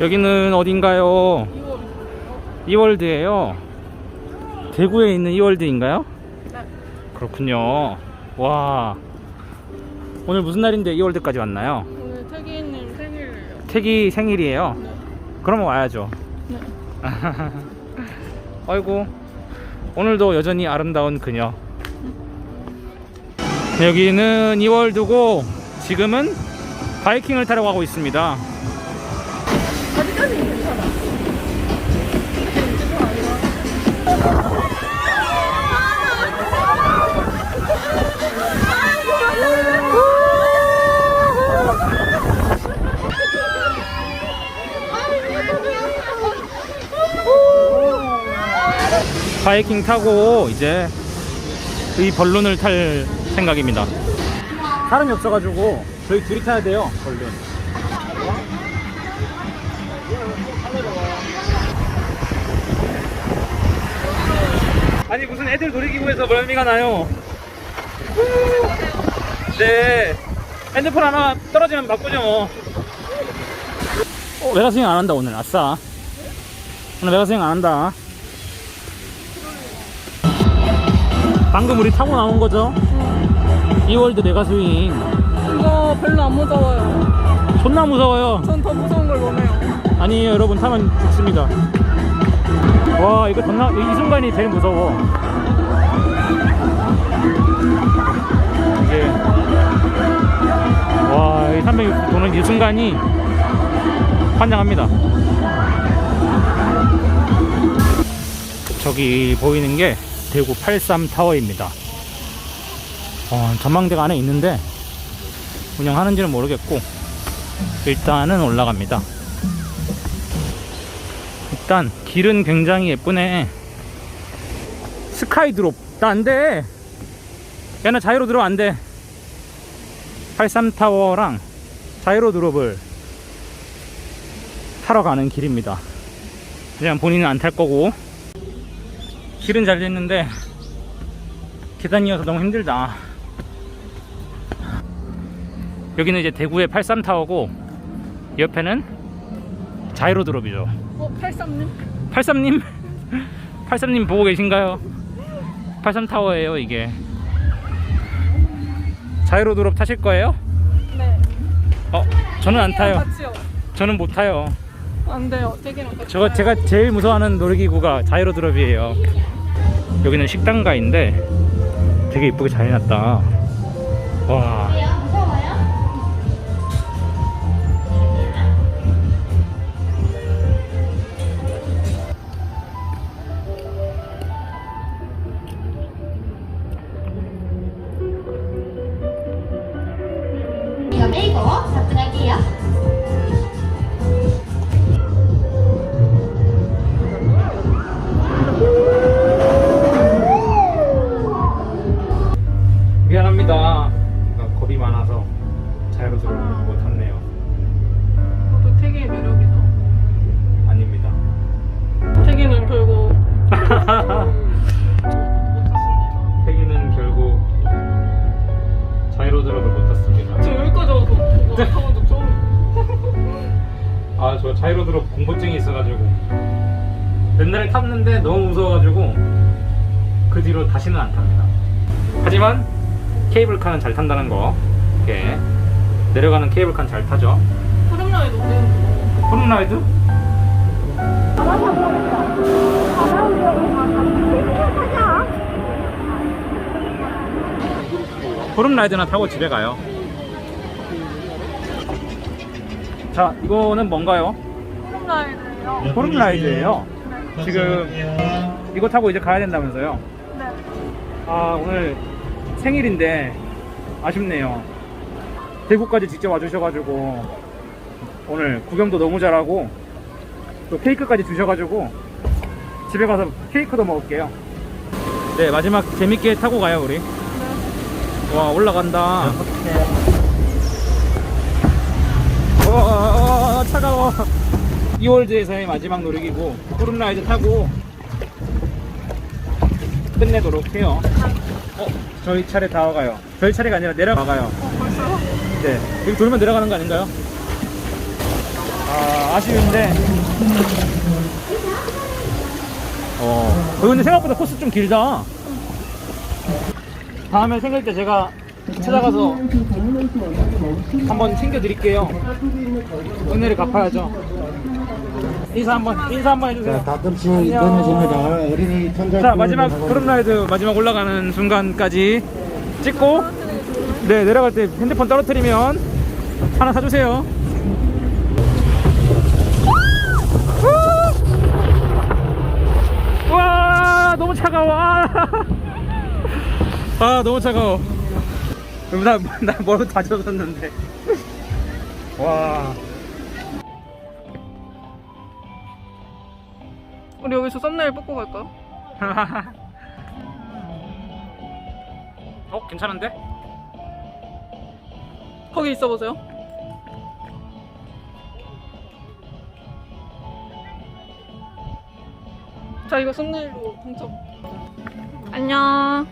여기는 어딘가요? 이월드예요. 대구에 있는 이월드인가요? 네. 그렇군요. 와. 오늘 무슨 날인데 이월드까지 왔나요? 오늘 태기님 생일이에요. 태기 생일이에요. 네. 그러면 와야죠. 네. 아이고. 오늘도 여전히 아름다운 그녀. 여기는 이월드고 지금은 바이킹을 타러 가고 있습니다. 바이킹 타고 이제 이 벌룬을 탈 생각입니다. 사람이 없어가지고 저희 둘이 타야 돼요. 벌룬. 아니 무슨 애들 놀이기구에서 멀미가 나요. 네. 핸드폰 하나 떨어지면 바꾸죠 뭐. 어, 메가스윙 안 한다 오늘. 아싸. 오늘 메가스윙 안 한다. 방금 우리 타고 나온 거죠? 이월드 메가스윙. 이거 별로 안 무서워요. 존나 무서워요. 전 더 무서운 걸 원해요. 아니에요, 여러분. 타면 죽습니다. 와, 이거 존나, 이 순간이 제일 무서워. 이게. 와, 이 360 도는 이 순간이 환장합니다. 저기 보이는 게 대구 83 타워입니다. 어, 전망대가 안에 있는데 운영하는지는 모르겠고 일단은 올라갑니다. 일단 길은 굉장히 예쁘네. 스카이 드롭. 나 안 돼. 야, 나 자이로 드롭 안 돼. 83 타워랑 자이로 드롭을 타러 가는 길입니다. 그냥 본인은 안 탈 거고. 길은 잘 됐는데 계단이어서 너무 힘들다. 여기는 이제 대구의 83 타워고 옆에는 자이로 드롭이죠. 어, 83님? 83님? 83님 보고 계신가요? 83 타워예요 이게 자이로 드롭 타실 거예요? 네. 어 저는 안 타요 같이요. 저는 못 타요 안 돼요. 같이. 저거. 제가 제일 무서워하는 놀이기구가 자이로 드롭이에요 여기는 식당가인데 되게 이쁘게 잘 해놨다. 와. 이거 빼고 자이로 드롭을 못 탔습니다 지금 여기까지 와서 타본 적 처음. 아 저 자이로 드롭 공포증이 있어가지고 옛날에 탔는데 너무 무서워가지고 그 뒤로 다시는 안 탑니다 하지만 케이블카는 잘 탄다는 거 이렇게 내려가는 케이블카는 잘 타죠 푸른라이드 어때요? 푸른라이드? 푸른라이드나 타고 집에 가요. 자 이거는 뭔가요? 푸른라이드요. 푸른라이드예요? 지금 이거 타고 이제 가야 된다면서요? 네. 아 오늘 생일인데 아쉽네요. 대구까지 직접 와주셔가지고 오늘 구경도 너무 잘하고 또 케이크까지 주셔가지고 집에 가서 케이크도 먹을게요. 네 마지막 재밌게 타고 가요 우리 와 올라간다 와 차가워 이월드에서의 마지막 놀이기구 푸른라이드 타고 끝내도록 해요 어? 저희 차례 다 와가요 저희 차례가 아니라 내려가가요 어? 네 여기 돌면 내려가는 거 아닌가요? 아 아쉬운데. 어. 어, 근데 생각보다 코스 좀 길다. 다음에 생길 때 제가 찾아가서 한번 챙겨드릴게요. 은혜를 갚아야죠. 인사 한번 인사 한번 해주세요. 자, 가끔씩. 끊어집니다. 어린이 천장. 자 마지막 그룹라이드 마지막 올라가는 순간까지 찍고 네 내려갈 때 핸드폰 떨어뜨리면 하나 사주세요. 와 너무 차가워. 아, 아 너무 차가워. 나 나 머리 다 젖었는데. 와. 우리 여기서 썸네일 뽑고 갈까요? 어 괜찮은데? 거기 있어 보세요. 자, 이거 썸네일로 당첨. 안녕.